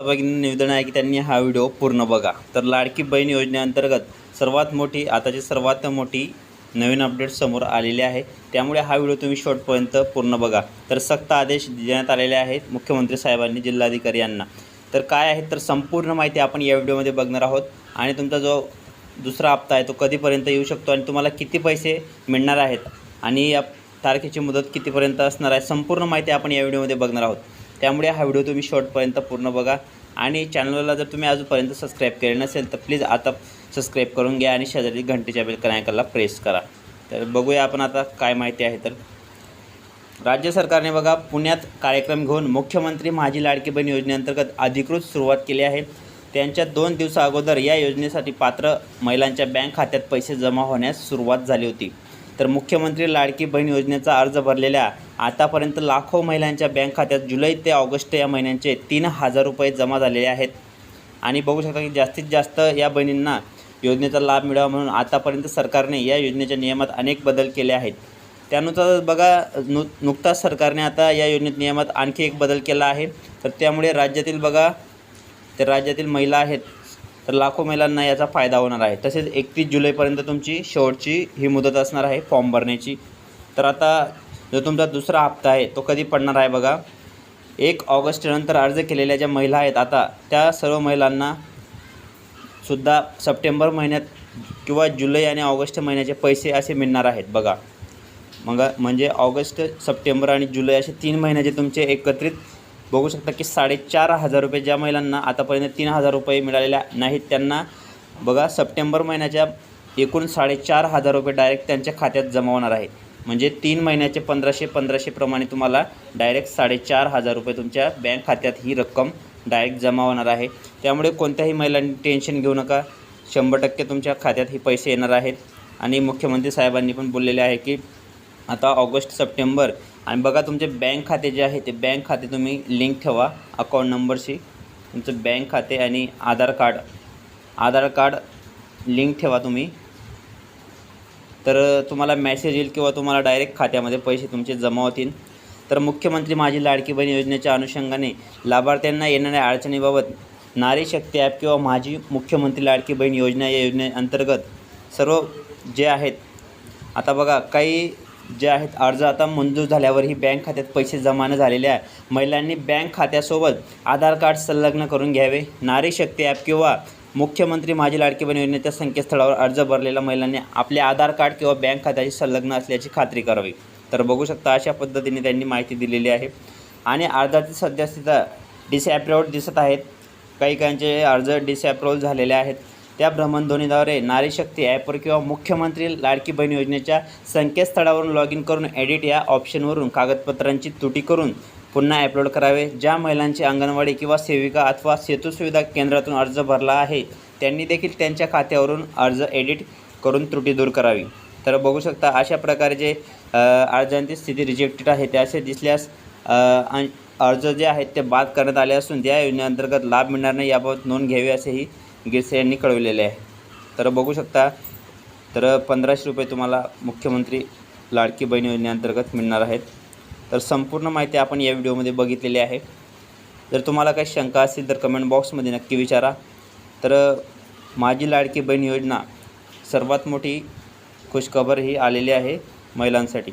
सहभागींना निवेदन आहे की त्यांनी हा व्हिडिओ पूर्ण बघा. तर लाडकी बहीण योजनेअंतर्गत सर्वात मोठी आताची सर्वात मोठी नवीन अपडेट समोर आलेली आहे. त्यामुळे हा व्हिडिओ तुम्ही शेवटपर्यंत पूर्ण बघा. तर सक्त आदेश देण्यात आलेले आहेत मुख्यमंत्री साहेबांनी जिल्हाधिकारी यांना. तर काय आहे? तर संपूर्ण माहिती आपण या व्हिडिओमध्ये बघणार आहोत. आणि तुमचा जो दुसरा हप्ता आहे तो कधीपर्यंत येऊ शकतो आणि तुम्हाला किती पैसे मिळणार आहेत? आणि या तारखेची मुदत कितीपर्यंत असणार आहे? संपूर्ण माहिती आपण या व्हिडिओमध्ये बघणार आहोत. त्यामुळे हा व्हिडिओ तुम्ही शॉर्टपर्यंत पूर्ण बघा. आणि चॅनलला जर तुम्ही अजूनपर्यंत सबस्क्राईब केले नसेल तर प्लीज आता सबस्क्राईब करून घ्या आणि शेजारी घंटेच्या बेल आयकॉनला प्रेस करा. तर बघूया आपण आता काय माहिती आहे तर. राज्य सरकारने बघा पुण्यात कार्यक्रम घेऊन मुख्यमंत्री माझी लाडकी बहीण योजनेअंतर्गत अधिकृत सुरुवात केली आहे. त्यांच्या दोन दिवसा अगोदर या योजनेसाठी पात्र महिलांच्या बँक खात्यात पैसे जमा होण्यास सुरुवात झाली होती. तर मुख्यमंत्री लाडकी बहीण योजनेचा अर्ज भरलेल्या आतापर्यंत लाखो महिलांच्या बँक खात्यात जुलै ते ऑगस्ट या महिन्यांचे तीन हजार रुपये जमा झालेले आहेत. आणि बघू शकता की जास्तीत जास्त या बहिणींना योजनेचा लाभ मिळावा म्हणून आतापर्यंत सरकारने या योजनेच्या नियमात अनेक बदल केले आहेत. त्यानुसार बघा नु नुकताच सरकारने आता या योजनेत नियमात आणखी एक बदल केला आहे. तर त्यामुळे राज्यातील बघा तर राज्यातील महिला आहेत तर लाखो महिलांना याचा फायदा होणार आहे. तसेच एकतीस जुलैपर्यंत तुमची शेवटची ही मुदत असणार आहे फॉर्म भरण्याची. तर आता जो तुमचा दुसरा हप्ता आहे तो कधी पडणार आहे बघा. एक ऑगस्टनंतर अर्ज केलेल्या ज्या महिला आहेत आता त्या सर्व महिलांना सुद्धा सप्टेंबर महिन्यात किंवा जुलै आणि ऑगस्ट महिन्याचे पैसे असे मिळणार आहेत बघा. मग म्हणजे ऑगस्ट सप्टेंबर आणि जुलै असे तीन महिन्याचे तुमचे एकत्रित बघू शकता की साडेचार हजार रुपये ज्या महिलांना आतापर्यंत तीन हजार रुपये मिळालेल्या नाहीत त्यांना बघा सप्टेंबर महिन्याच्या एकूण साडेचार हजार रुपये डायरेक्ट त्यांच्या खात्यात जमा होणार आहे म्हणजे तीन महिन्याचे पंधराशे पंधराशेप्रमाणे तुम्हाला डायरेक्ट साडेचार हजार रुपये तुमच्या बँक खात्यात ही रक्कम डायरेक्ट जमा होणार आहे. त्यामुळे कोणत्याही महिलांनी टेन्शन घेऊ नका. शंभर टक्के तुमच्या खात्यात हे पैसे येणार आहेत. आणि मुख्यमंत्री साहेबांनी पण बोललेले आहे की आता ऑगस्ट सप्टेंबर. आणि बघा तुमचे बँक खाते जे आहे ते बँक खाते तुम्ही लिंक ठेवा अकाउंट नंबरशी तुमचं बँक खाते आणि Aadhaar card. Aadhaar card link ठेवा तुम्ही. तर तुम्हाला मॅसेज येईल किंवा तुम्हाला डायरेक्ट खात्यामध्ये पैसे तुमचे जमा होतील. तर मुख्यमंत्री माझी लाडकी बहीण योजनेच्या अनुषंगाने लाभार्थ्यांना येणाऱ्या अडचणीबाबत नारी शक्ती ॲप किंवा माझी मुख्यमंत्री लाडकी बहीण योजना या योजनेअंतर्गत सर्व जे आहेत आता बघा काही जे आहेत अर्ज आता मंजूर झाल्यावरही बँक खात्यात पैसे जमा न झालेले आहे. महिलांनी बँक खात्यासोबत आधार कार्ड संलग्न करून घ्यावे. नारी शक्ती ॲप किंवा मुख्यमंत्री माझी लाडकी बन योजनेच्या संकेतस्थळावर अर्ज भरलेल्या महिलांनी आपले आधार कार्ड किंवा बँक खात्याशी संलग्न असल्याची खात्री करावी. तर बघू शकता अशा पद्धतीने त्यांनी माहिती दिलेली आहे. आणि अर्जाची सध्यास्थिती डिसॲप्रुव्ड दिसत आहेत. काही काहींचे अर्ज डिसॲप्रूव्ह झालेले आहेत. त्या भ्रमणध्वनीद्वारे नारी शक्ती ॲपवर किंवा मुख्यमंत्री लाडकी बहीण योजनेच्या संकेतस्थळावरून लॉग इन करून एडिट या ऑप्शनवरून कागदपत्रांची त्रुटी करून पुन्हा अपलोड करावे. ज्या महिलांची अंगणवाडी किंवा सेविका अथवा सेतू सुविधा केंद्रातून अर्ज भरला आहे त्यांनी देखील त्यांच्या खात्यावरून अर्ज एडिट करून त्रुटी दूर करावी. तर बघू शकता अशा प्रकारे जे अर्जांची स्थिती रिजेक्टेड आहे ते असे दिसल्यास अर्ज जे आहेत ते बाद करण्यात आले असून त्या योजनेअंतर्गत लाभ मिळणार नाही याबाबत नोंद घ्यावी असेही गिरसे यांनी कळविलेले आहे. तर बघू शकता तर पंधराशे रुपये तुम्हाला मुख्यमंत्री लाडकी बहीण योजनेअंतर्गत मिळणार आहेत. तर संपूर्ण माहिती आपण या व्हिडिओमध्ये बघितलेली आहे. जर तुम्हाला काही शंका असतील तर कमेंट बॉक्समध्ये नक्की विचारा. तर माझी लाडकी बहीण योजना सर्वात मोठी खुशखबर ही आलेली आहे महिलांसाठी.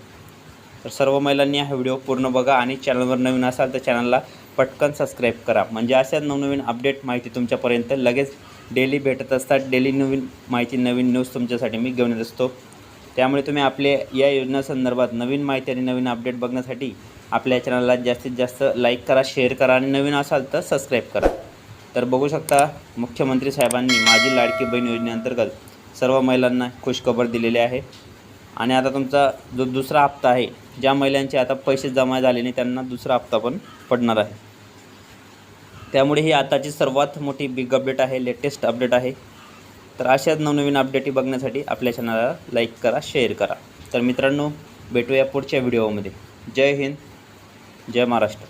तर सर्व महिलांनी हा व्हिडिओ पूर्ण बघा आणि चॅनलवर नवीन असाल तर चॅनलला पटकन सबस्क्राईब करा. म्हणजे अशाच नवनवीन अपडेट माहिती तुमच्यापर्यंत लगेच डेली भेटत असतात. डेली नवीन माहिती नवीन न्यूज तुमच्यासाठी मी घेऊन येत असतो. त्यामुळे तुम्ही आपले या योजनेसंदर्भात नवीन माहिती आणि नवीन अपडेट बघण्यासाठी आपल्या चॅनलला जास्तीत जास्त लाईक करा शेअर करा आणि नवीन असाल तर सबस्क्राईब करा. तर बघू शकता मुख्यमंत्री साहेबांनी माझी लाडकी बहीण योजनेअंतर्गत सर्व महिलांना खुशखबर दिलेली आहे. आणि आता तुमचा जो दुसरा हप्ता आहे ज्या महिलांचे आता पैसे जमा झाले नाही त्यांना दुसरा हप्ता पण पडणार आहे. त्यामुळे ही आताची सर्वात मोठी बिग अपडेट आहे लेटेस्ट अपडेट आहे. तर अशाच नवनवीन अपडेटी बघण्यासाठी आपल्या चॅनलला लाईक करा शेअर करा. तर मित्रांनो भेटूया पुढच्या व्हिडिओमध्ये जय हिंद जय महाराष्ट्र.